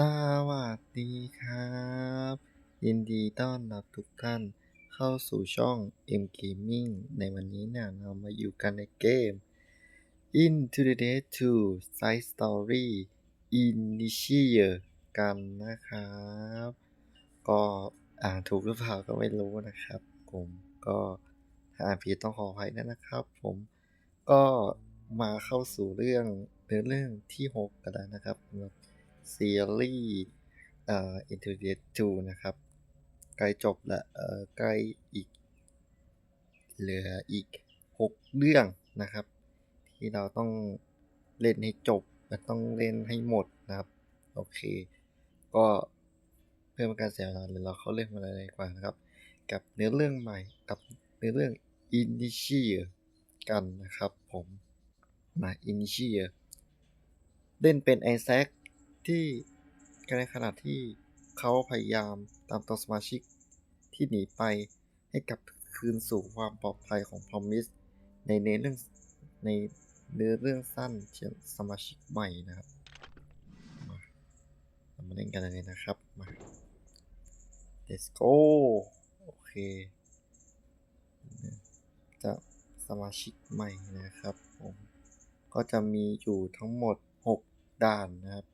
สวัสดีครับ ยินดีต้อนรับทุกท่านเข้าสู่ช่อง M Gaming ในวันนี้เนี่ยเรามาอยู่กันในเกม Into the Day 2 Side Story Initiate กันนะครับ ก็อ่านถูกหรือเปล่าก็ไม่รู้นะครับ ผมก็ถ้าอ่านผิดต้องขออภัยด้วยนะครับ ผมก็มาเข้าสู่เรื่องเนื้อเรื่องที่ 6 กันแล้วนะครับสำหรับ ซีรีส์เอ่อ Into the Day 2นะครับ ใกล้จบละเอ่อใกล้อีก เหลืออีก 6 เรื่องนะครับ ที่เราต้องเล่นให้จบและต้องเล่นให้หมดนะครับ โอเค ก็เพื่อเป็นการเสียเวลาเลยเราเข้าเรื่องมาเลยดีกว่านะครับ กับเนื้อเรื่องใหม่กับเนื้อเรื่อง i n i t i a กันนะครับผมมา i n i t i a เล่นเป็นไอแซค ที่ในขณะที่เขาพยายามตามตัวสมาชิกที่หนีไปให้กลับคืนสู่ความปลอดภัยของพรอมิสในเนื้อเรื่องในเนื้อเรื่องสั้นเชิงสมาชิกใหม่นะครับมาเรามาเล่นกันเลยนะครับมา let's go โอเค จะสมาชิกใหม่นะครับผม ก็จะมีอยู่ทั้งหมด 6 ด่านนะครับ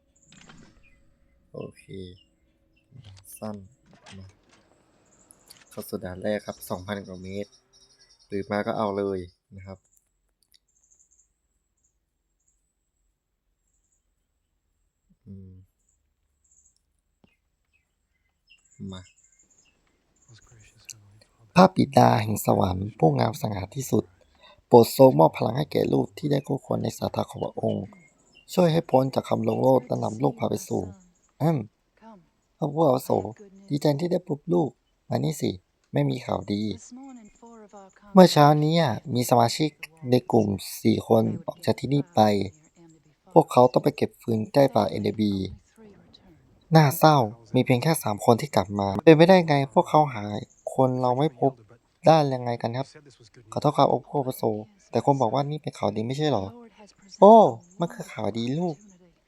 โอเคสั้นมาเข้าสู่ด่านแรกครับ2,000กว่าเมตรตื่นมาก็เอาเลยนะครับอืมาพระบิดาแห่งสวรรค์ผู้งามสง่าที่สุด โปรดทรงมอบพลังให้แก่ลูกที่ได้คู่ควรในสายตาของพระองค์ ช่วยให้พ้นจากคำลงโลกและนำลูกพาไปสู่ อืมพระผู้อาวุโส ดีใจที่ได้พบลูก มานี่สิ ไม่มีข่าวดี เมื่อเช้านี้อะมีสมาชิกในกลุ่มสี่คนออกจากที่นี่ไป พวกเขาต้องไปเก็บฟืนใกล้ป่าเอเดบีน่าเศร้า มีเพียงแค่สามคนที่กลับมา เป็นไม่ได้ไงพวกเขาหาย คนเราไม่พบได้ยังไงกันครับ ขอโทษครับโอโพโซแต่คนบอกว่านี่เป็นข่าวดีไม่ใช่เหรอ โอ้ มันคือข่าวดีลูก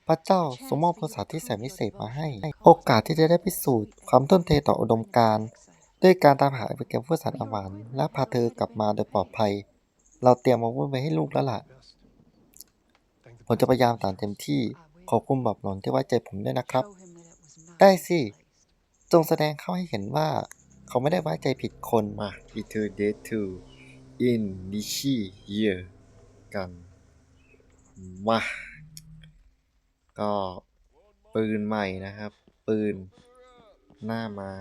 พระเจ้าทรงมอบภาษาที่แสนวิเศษมาให้ โอกาสที่จะได้พิสูจน์ความต้นเทต่ออุดมการณ์ด้วยการตามหาเอเวอร์เกมเพื่อสารอาหวานและพาเธอกลับมาโดยปลอดภัย เราเตรียมอาวุธไว้ให้ลูกแล้วล่ะ ผมจะพยายามตามเต็มที่ ขอบคุณแบบหนนที่ไว้ใจผมด้วยนะครับ ได้สิ จงแสดงเขาให้เห็นว่า เขาไม่ได้ไว้ใจผิดคนมา e t e r d a y to in n i s h i year กัน มา ก็ปืนใหม่นะครับ ปืนหน้าไม้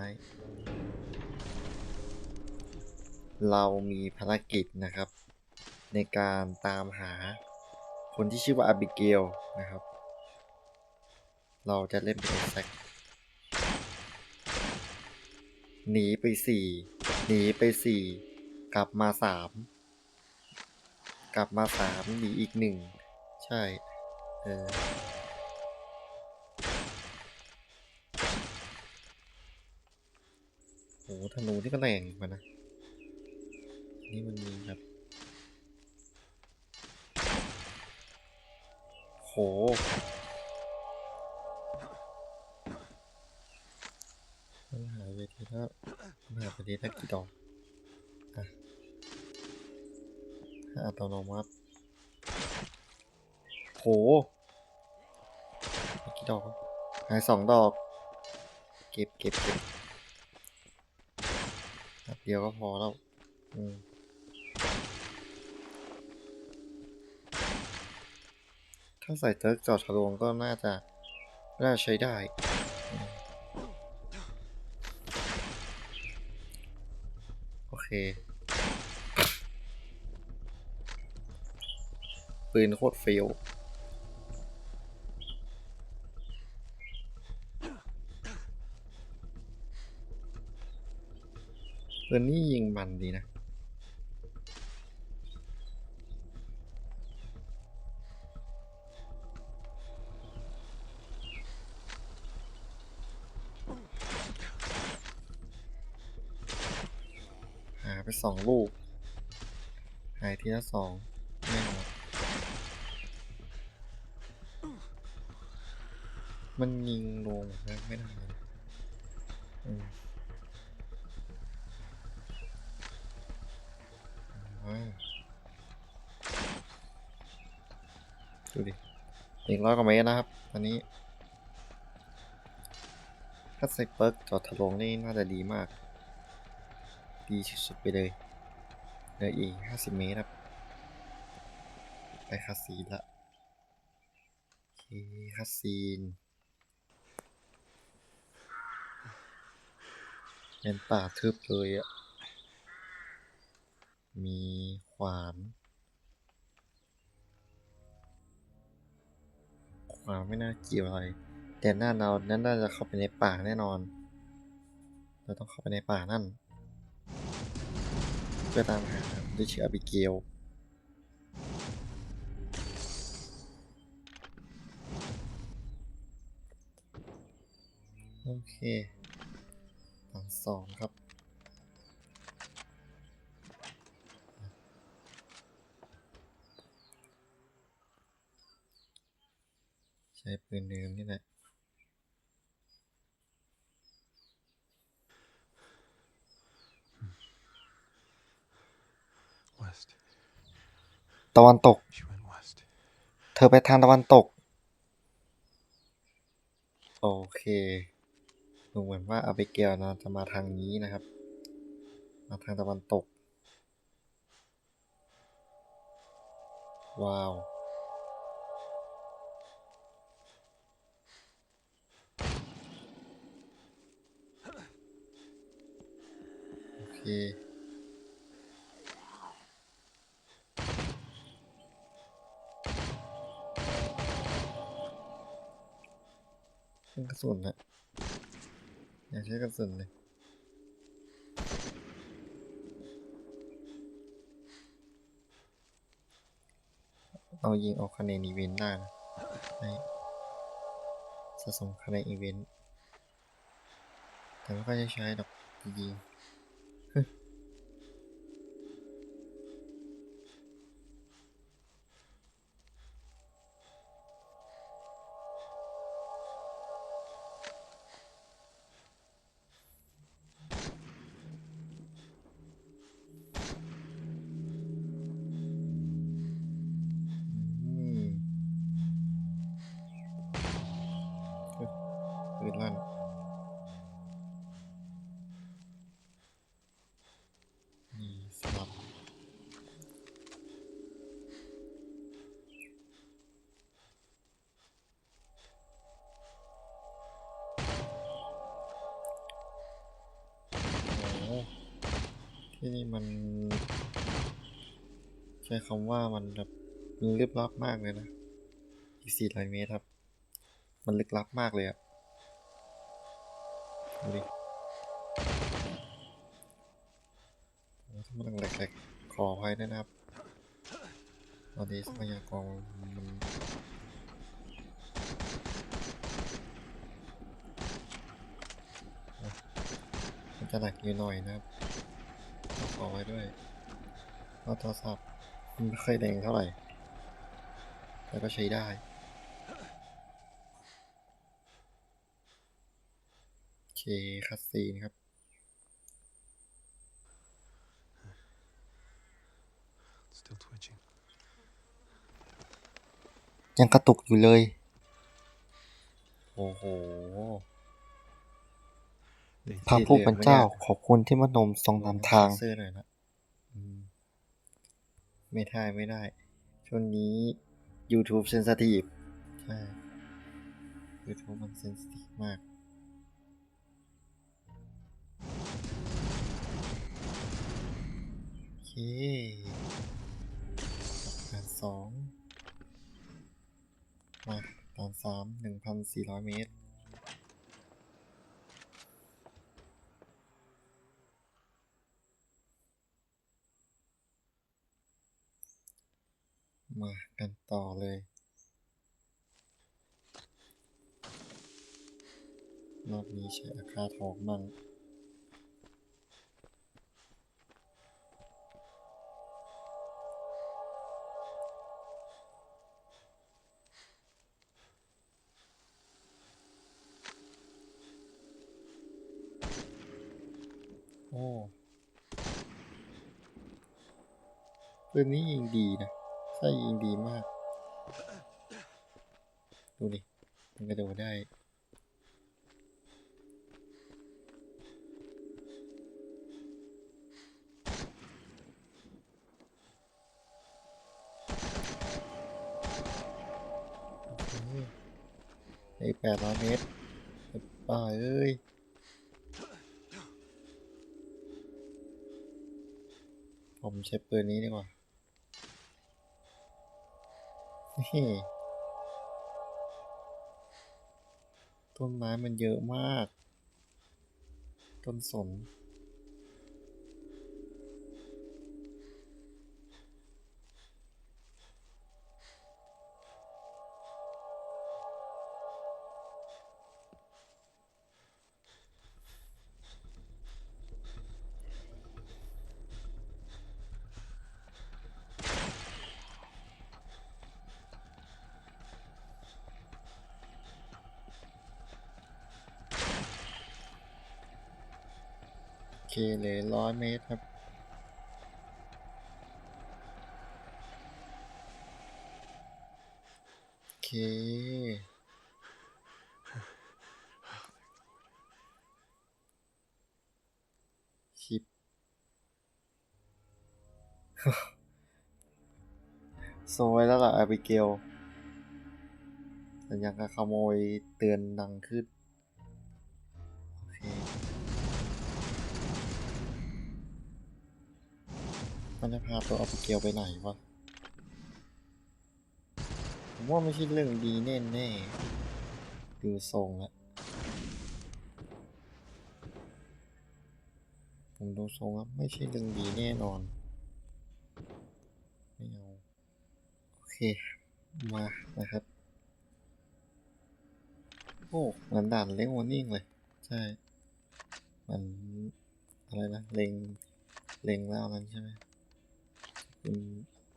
เรามีภารกิจนะครับ ในการตามหาคนที่ชื่อว่าอาบิเกลนะครับ เราจะเล่นเป็นแซกหนีไปสี่หนีไปสี่กลับมาสามกลับมาสามหนีอีกหนึ่งใช่ เออ ธนูที่ก็แรงมือนกันนะ นี่มันมีแบบโหมันหายไปทีละมันหายไปทีละกี่ดอกอะถ้าอัตโนมัติโหกี่ดอกหายสองดอก เก็บเก็บเก็บ เดียวก็พอแล้ว อืมถ้าใส่เติร์กจอดทะลวงก็น่าจะ น่าใช้ได้ โอเค ปืนโคตรเฟี้ยว ปืนนี่ยิงมันดีนะหาไปสองลูก หายทีละสองไม่หมดมันยิงลงไม่ได้อืมว้าวดูดิ อีก ร้อยกว่าเมตรนะครับตอนนี้ถ้าใส่เปิร์กจอดทะลวงนี่น่าจะดีมาก ดีสุดๆไปเลยเหลืออีกห้าสิบเมตรครับไปคาซีนละโอเคคาซีนเป็นป่าทึบเลยอะมีขวาน ขวาไม่น่าเกี่ยวอะไร แต่หน้าเรานั้นน่าจะเข้าไปในป่าแน่นอน เราต้องเข้าไปในป่านั่น เพื่อตามหาด้วยชื่ออบิเกลโอเคตอนสองครับ ช้ปืนเดิมนี่แหละ West. ตะวันตก She went west. เธอไปทางตะวันตก โอเคดูเหมือนว่าอาเบเกลนะจะมาทางนี้นะครับ มาทางตะวันตก ว้าว กระสุนนะอยากใช้กระสุนเลยเอายิงเอาคะแนนอีเวนต์ได้นะสะสมคะแนนอีเวนต์แต่ไม่ค่อยจะใช้ดอกยิง ที่นี่มัน ใช้คำว่ามันแบบลึกลับมากเลยนะ อีกสี่ร้อยเมตรครับ มันลึกลับมากเลยอะดูดิโอ้ถ้ามันแหลกๆขออภัยด้นะครับ ตอนนี้ทรัพยากรมันมันจะหนักอยู่หน่อยนะครับ ต้องขอไว้ด้วยเพราะโทรศัพท์มันไม่ค่อยแรงเท่าไหร่ แต่ก็ใช้ได้โอเคคัสซีนครับ Still twitching. ยังกระตุกอยู่เลย โอ้โห They พระผู้เป็นเจ้าขอบคุณที่มานมทรงนำทางซื้อหน่อยนะอืมไม่ได้ไม่ได้ ช่วงนี้ YouTube sensitive ใช่ YouTube มัน sensitive มากโอเคด่านสองมาด่านสามหนึ่งพันสี่ร้อยเมตร มากันต่อเลย รอบนี้ใช้อาคาทองมั่งโอ้ปืนนี้ยิงดีนะ ช่ยิงดีมาก ดูดิ มันกระโดดได้ ไอ้แปดร้อยเมตรไอ้ป่าเอ้ยผมใช้ปืนนี้ดีกว่า นี่ต้นไม้มันเยอะมาก ต้นสน เคเหลยร้อยเมตรครับโอเคชิปโซยแล้วล่ะอาบิเกลแต่ยังกับขโมยเตือนดังขึ้น มันจะพาตัวอาบิเกลไปไหนวะ ผมว่าไม่ใช่เรื่องดีแน่แน่ดูทรงละผมดูทรงแล้วไม่ใช่เรื่องดีแน่นอน ไม่เอา โอเค มานะครับ โอ้เหมือนด่านเล็กวอร์นิ่งเลย ใช่ มันอะไรนะ เล็ง เล็งแล้วนั้นใช่ไหม คุณ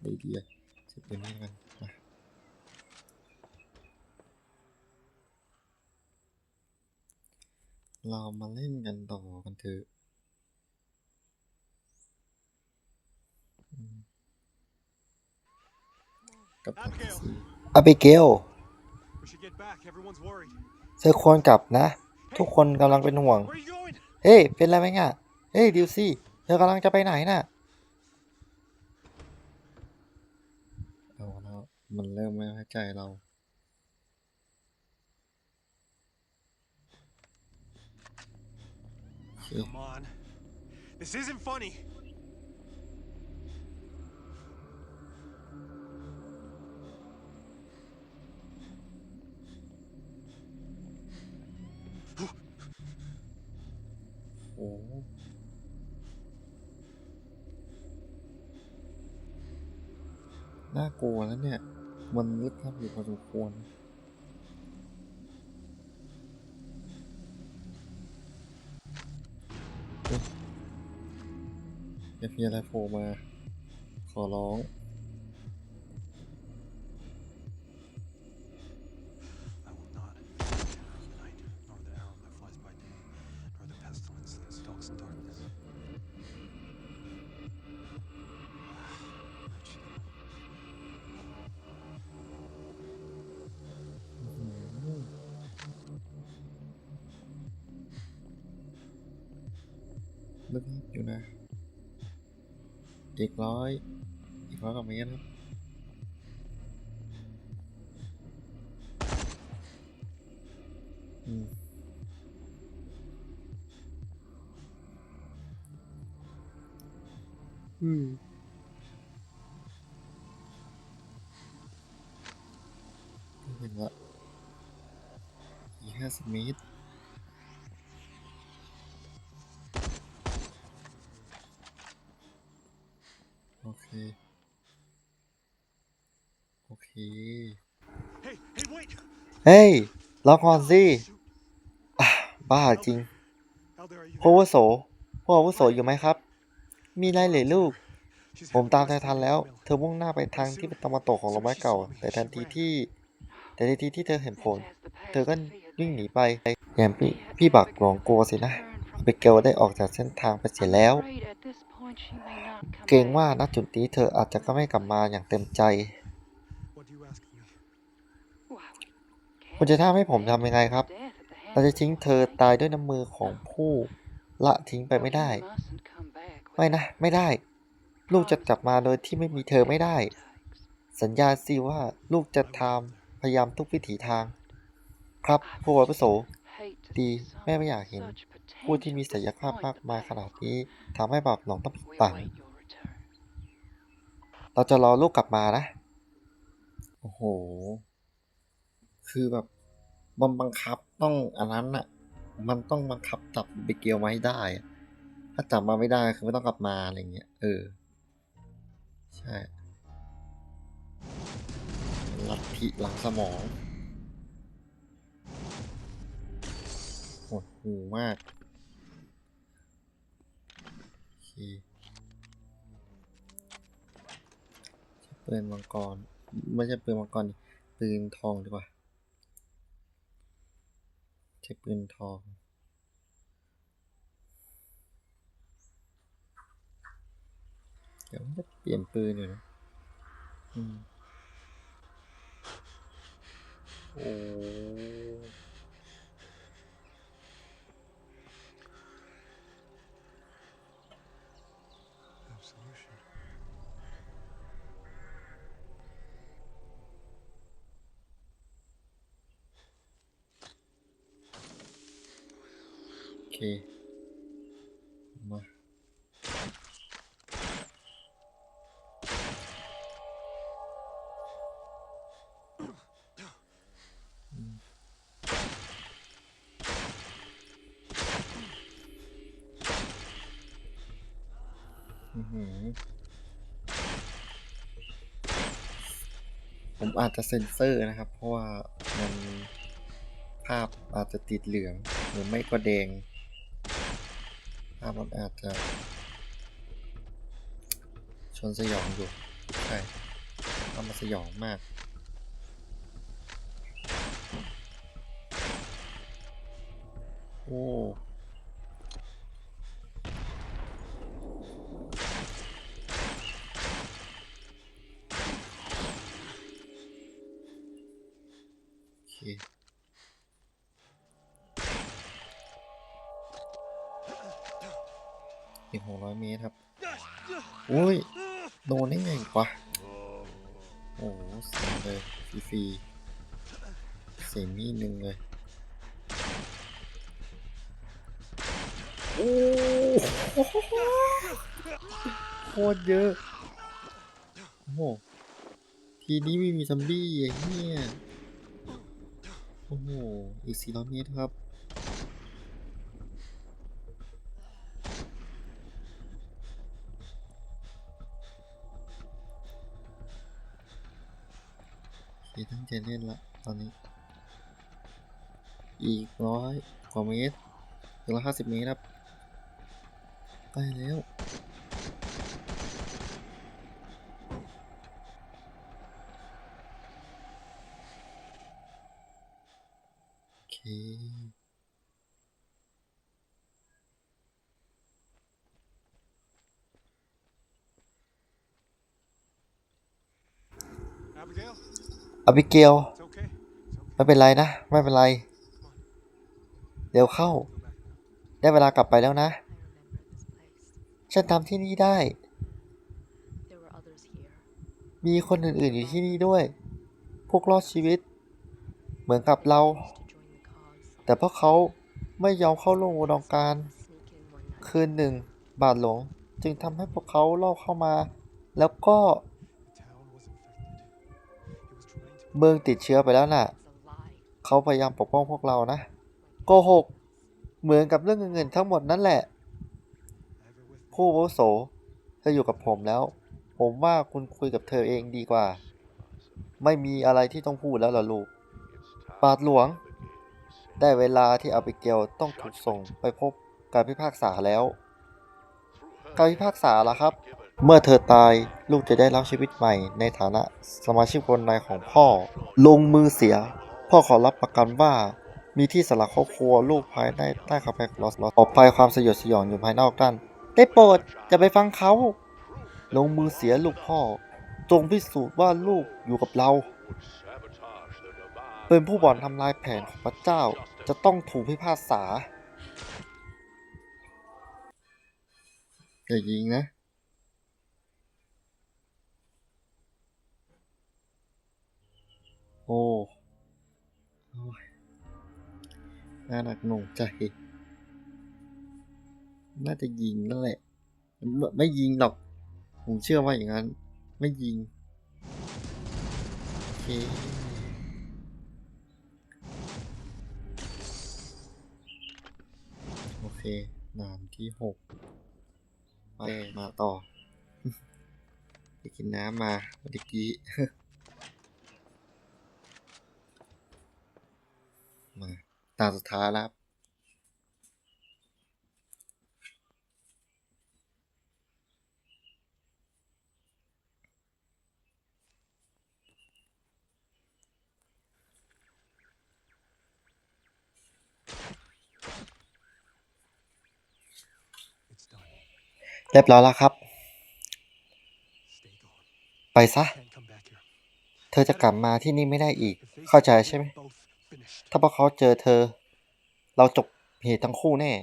ดีดีอะจะเป็นนี่มันมาเรามาเล่นกันต่อกันเถอะอืมกับตัน Abigail ซีอาบิเกล We should get back. Everyone's worried. เธอควรกลับนะ ทุกคนกำลังเป็นห่วง Where are you going? เฮ้ย เป็นไรไหมง่ะ เฮ้ย ดิวซี่ เธอกำลังจะไปไหนน่ะ เอาแล้ว มันเริ่มไม่ไว้ใจเราโอเค Come on. This isn't funny. Oh. โอ้โหน่ากลัวแล้วเนี่ย มันลึกลับอยู่พอสมควรเอ๊ะอย่ามีอะไรโผล่มา ขอร้อง อีกร้อยอีกร้อยกว่าเมตรครับอืมอืมเห็นละอีกห้าสิบเมตร เค โอเค Hey, hey, wait! เฮ้ยรอก่อนสิ Shoot. อะบ้าจริง Elder, are you พวกอาวุ there? โสพวกอาวุโสอยู่ไหมครับ มีอะไรเหรือลูก She's ผม heading ตาม west เธอทัน along แล้ว the mill. เธอมุ่งหน้าไปทางที่ตะวันตกของโรงไม้เก่า แต่ทันทีที่ แต่ทันทีที่เธอเห็นผล เธอก็วิ่งหนีไปแยมพี่พี่บักหลงกลัวสินะอบิเกลได้ออกจากเส้นทางไปเสียแล้ว เกรงว่าณจุดนี้เธออาจจะก็ไม่กลับมาอย่างเต็มใจ What do you ask of me? คุณจะทำให้ผมทำยังไงครับ เราจะทิ้งเธอตายด้วยน้ำมือของผู้ละทิ้งไปไม่ได้ ไม่นะ ไม่ได้ ลูกจะกลับมาโดยที่ไม่มีเธอไม่ได้ สัญญาสิว่าลูกจะทำพยายามทุกวิถีทาง ครับผู้อาวุโสดีแม่ไม่อยากเห็นผู้ที่มีศักยภาพมากมายขนาดนี้ทำให้บาปหลงต้องผิดฝัง เราจะรอลูกกลับมานะ โอ้โห คือแบบมันบังคับต้องอันนั้นอะมันต้องบังคับจับบิเกลมาให้ได้ ถ้าจับมาไม่ได้คือไม่ต้องกลับมาอะไรเงี้ย เออ ใช่ลัทธิหลังสมองโหดหูมากโอเค ปืนมังกร ไม่ใช่ปืนมังกรปืนทองดีกว่า ใช้ปืนทอง เดี๋ยวมันจะเปลี่ยนปืนอยู่นะอืมโอ้ เคมาผมอาจจะเซ็นเซอร์นะครับ เพราะว่ามันภาพอาจจะติดเหลืองหรือไม่ก็แดงาพมันอาจจะ ชนสยองอยู่ใช่ภามันสยองมากโอ้โอเค อีกหกร้อยเมตรครับ อุ้ย โดนได้ไงวะ โอ้โหเสียเลยฟรีๆเสียมีดหนึ่งเลย โอ้โหโคตรเยอะ โอ้โห ทีนี้ไม่มีซัมบี้อย่างเงี้ย โอ้โห อีกสี่ร้อยเมตรครับ ใจเล่นละตอนนี้ อีกร้อยกว่าเมตรถึงร้อยห้าสิบเมตรครับ ไปแล้ว โอเค Abigail? อ บิเกล It's okay. It's okay. ไม่เป็นไรนะ ไม่เป็นไร เดี๋ยวเข้า Go back now. ได้เวลากลับไปแล้วนะ I remember this place. ฉันทำที่นี่ได้ There were others here. มีคนอื่นๆอยู่ที่นี่ด้วย พวกรอดชีวิต เหมือนกับเรา Used to join the cause. แต่พวกเขาไม่ยอมเข้าร่วมอุดมการณ์ Sneak in one night. คืนหนึ่ง บาทหลวงจึงทำให้พวกเขาลอบเข้ามา แล้วก็ มืองติดเชื้อไปแล้วน่ะ เขาพยายามปกป้องพวกเรานะ โกหก เหมือนกับเรื่องเงินทั้งหมดนั่นแหละ ผู้อาวุโสเธออยู่กับผมแล้ว ผมว่าคุณคุยกับเธอเองดีกว่า ไม่มีอะไรที่ต้องพูดแล้วล่ะลูก บาทหลวง ได้เวลาที่อาบิเกลต้องถูกส่งไปพบการพิพากษาแล้ว การพิพากษาล่ะครับ เมื่อเธอตายลูกจะได้รับชีวิตใหม่ในฐานะสมาชิกคนในของพ่อ ลงมือเสีย พ่อขอรับประกันว่า มีที่สำหรับครอบครัวลูกภายในใต้กำแพงลอสลอสปลอดภัยความสยดสยองอยู่ภายนอกด้านได้โปรดอย่าไปฟังเขา ลงมือเสียลูกพ่อ จงพิสูจน์ว่าลูกอยู่กับเรา เป็นผู้บ่อนทำลายแผนของพระเจ้าจะต้องถูกพิพากษาอย่ายิงนะ โอ้โอ้ยน่าหนักหน่วงใจ น่าจะยิงนั่นแหละไม่ไม่ยิงหรอก ผมเชื่อว่าอย่างนั้น ไม่ยิง โอเค โอเคด่านที่หกไปมาต่อไปกินน้ำมาเมื่อกี้ มา ตาสุดท้ายแล้วเรียบร้อยแล้วครับ ไปซะ เธอจะกลับมาที่นี่ไม่ได้อีก เข้าใจใช่ไหม ถ้าพวกเขาเจอเธอ เราจบเหตุทั้งคู่แน่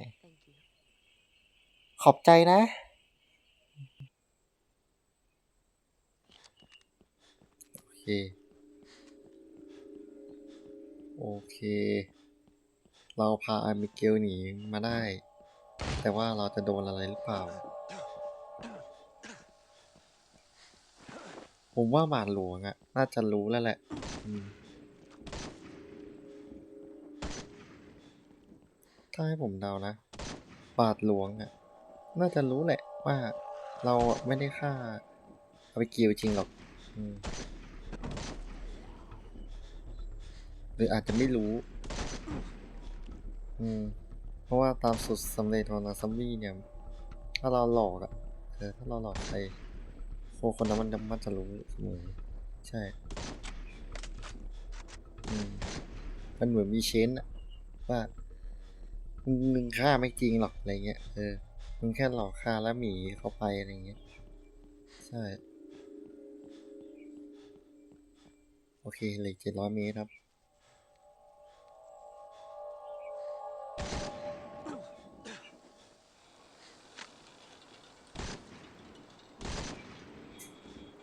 ขอบใจนะ โอเค โอเค เราพาอามิเกลหนีมาได้ แต่ว่าเราจะโดนอะไรหรือเปล่า ผมว่าบาหลวงอะน่าจะรู้แล้วแหละ อืม ถ้าให้ผมเดานะ บาทหลวงอะน่าจะรู้แหละว่าเราไม่ได้ฆ่าเอาบิเกลจริงหรอกอหรืออาจจะไม่รู้ อืม เพราะว่าตามสุดสำเร็จของนาซัมมี่เนี่ย ถ้าเราหลอกอะเออถ้าเราหลอกใครคคนนั้นมันมันจะรู้เสมอใช่ อืม มันเหมือนมีเชนอะว่า มึงมึงฆ่าไม่จริงหรอกอะไรเงี้ยเออมึงแค่หลอกฆ่าแล้วหมีเขาไปอะไรเงี้ยใช่โอเคเหลือเจ็ดร้อยเมตรครับ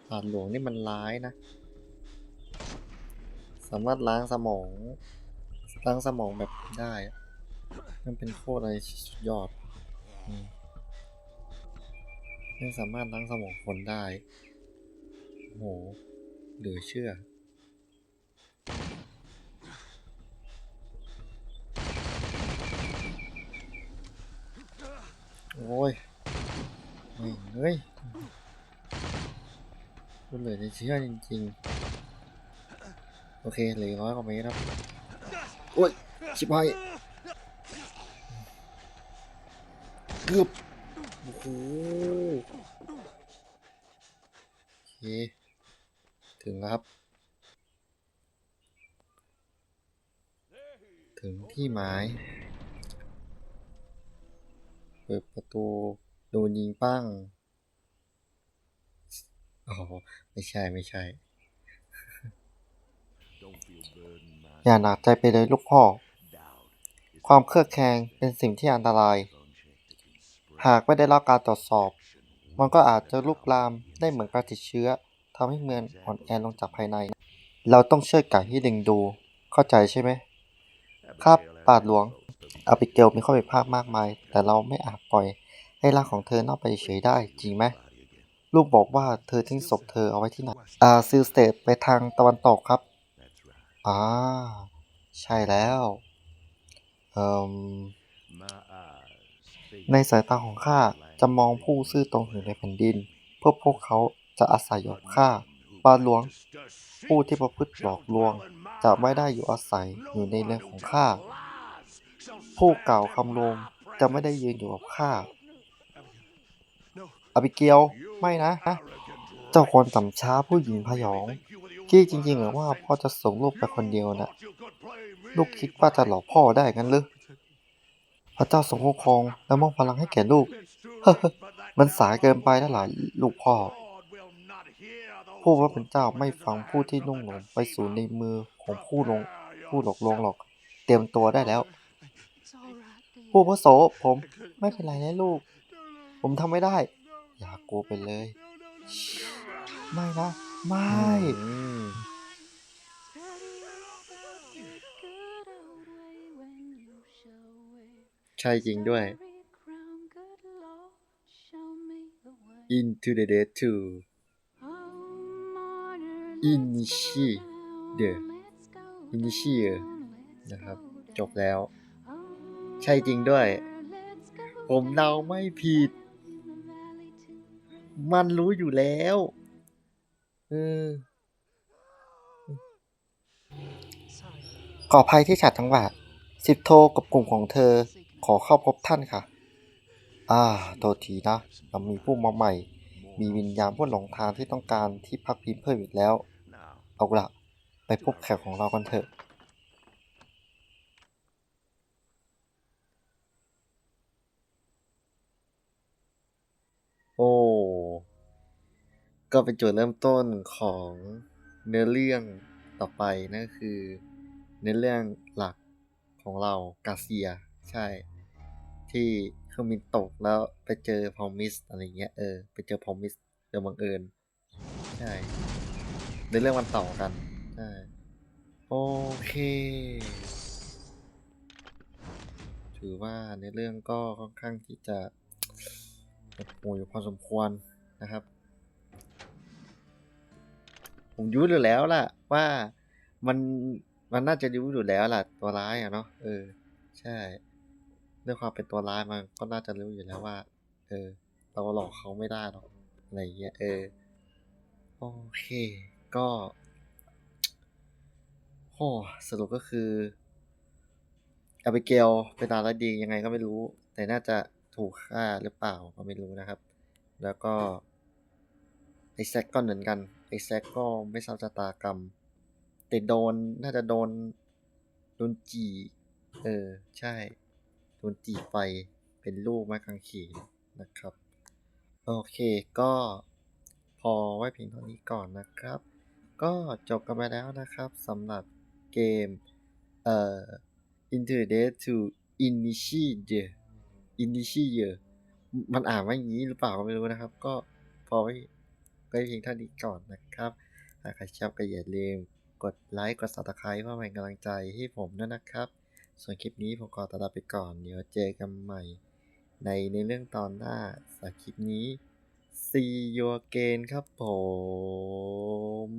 บาทหลวงนี่มันร้ายนะ สามารถล้างสมอง ล้างสมองแบบได้ มันเป็นโคตรอะไรสุดยอดอมยังสามารถล้างสมองคนได้โหเหลือเชื่อ โอ้ยเฮ้ยคุณเหลือจะเชื่อจริงๆ โอเคเหลือร้อยกว่าเมตรครับ โอ้ย ชิบหาย กือบโอ้โหเคถึงครับ ถึงที่หมาย เปิดประตู โดนยิงปั้งอ๋อไม่ใช่ไม่ใช่ อย่าหนักใจไปเลยลูกพ่อ ความเครือบแคลงเป็นสิ่งที่อันตราย หากไม่ได้รับการตรวจสอบ มันก็อาจจะลุกลามได้เหมือนการติดเชื้อทำให้เมืองอ่อนแอลงจากภายใน เราต้องเชื่อไก่ที่ดึงดู เข้าใจใช่ไหมครับปาดหลวงอาบิเกลมีข้อผิดพลาดมากมาย แต่เราไม่อาจปล่อยให้ร่างของเธอนอกไปเฉยได้จริงไหมลูกบอกว่าเธอทิ้งศพเธอเอาไว้ที่ไหนอ่าซิลสเตทไปทางตะวันตกครับอ่าใช่แล้วเอ่ม ในสายตาของข้าจะมองผู้ซื่อตรงอยู่ในแผ่นดิน เพื่อพวกเขาจะอาศัยอยู่กับข้าบาหลวง ผู้ที่ประพฤติหลอกลวง จะไม่ได้อยู่อาศัยอยู่ในเรือนของข้าผู้กล่าวคำลมจะไม่ได้ยืนอยู่กับข้าอบิเกียวไม่นะ เจ้าคนต่ำช้าผู้หญิงพยองแจี้จริงๆหรือว่าพ่อจะส่งลูกไปคนเดียวนะลูกคิดว่าจะหลอกพ่อได้งั้นหรือ พระเจ้าทรงคุ้มครองและมอบพลังให้แก่ลูก เฮ้มันสายเกินไปแล้วล่ะลูกพ่อ ผู้ว่าเป็นเจ้าไม่ฟังผู้ที่นุ่งหลงไปสู่ในมือของผู้ลงผู้หลอกลวงหรอก เตรียมตัวได้แล้ว ผู้พระโสผมไม่เป็นไรนะลูก ผมทำไม่ได้ อย่ากลัวไปเลย ไม่นะ ไม่ ใช่จริงด้วย Into the Dead 2 Initiate Initiate นะครับ จบแล้ว ใช่จริงด้วย ผมเดาไม่ผิด มันรู้อยู่แล้วเออ Sorry. ขออภัยที่ฉัดจังหวะสิบโทกับกลุ่มของเธอ ขอเข้าพบท่านค่ะ อ่า โทษทีนะเรามีผู้มาใหม่ มีวิญญาณผู้หลงทางที่ต้องการที่พักพิงเพิ่มอีกแล้ว เอาละไปพบแขกของเรากันเถอะ โอ้ ก็เป็นจุดเริ่มต้นของเนื้อเรื่องต่อไปนั่นคือเนื้อเรื่องหลักของเรากาเซีย ใช่ ที่เครื่องบินตกแล้วไปเจอพอมิสอะไรเงี้ยเออไปเจอพอมิสโดยบังเอิญใช่ในเรื่องมันต่อกันใช่โอเค ถือว่าในเรื่องก็ค่อนข้างที่จะโอ้โหอยู่พอสมควรนะครับ ผมรู้อยู่แล้วล่ะ ว่ามันมันน่าจะรู้อยู่แล้วล่ะ ตัวร้ายอะเนาะเออ ใช่ ด้วยความเป็นตัวร้ายมันก็น่าจะรู้อยู่แล้วว่า เออ เราหลอกเขาไม่ได้หรอกอะไรเงี้ยเออ โอเค ก็โอ้สรุปก็คืออาบิเกลเป็นตาลดียังไงก็ไม่รู้ แต่น่าจะถูกฆ่าหรือเปล่าก็ไม่รู้นะครับ แล้วก็ไอแซกก็เหมือนกันไอแซกก็ไม่ทราบชะตากรรมแต่โดนน่าจะโดนโดนจี เออ ใช่ โดนจีไปเป็นลูกไม้กางเขนนะครับ โอเคก็พอไว้เพียงเท่านี้ก่อนนะครับ ก็จบกันไปแล้วนะครับสำหรับเกมเอ่อ Internet to Initiate Initiate มันอ่านว่าอย่างนี้หรือเปล่าก็ไม่รู้นะครับ ก็พอไว้ไว้เพียงเท่านี้ก่อนนะครับหากใครชอบก็อย่าลืมกดไลค์กด subscribe เพื่อเป็นกำลังใจให้ผมด้วยนะครับ ส่วนคลิปนี้ผมขอตัดไปก่อน เดี๋ยวเจอกันใหม่ ในในเรื่องตอนหน้าสำหรับคลิปนี้ See you again ครับผม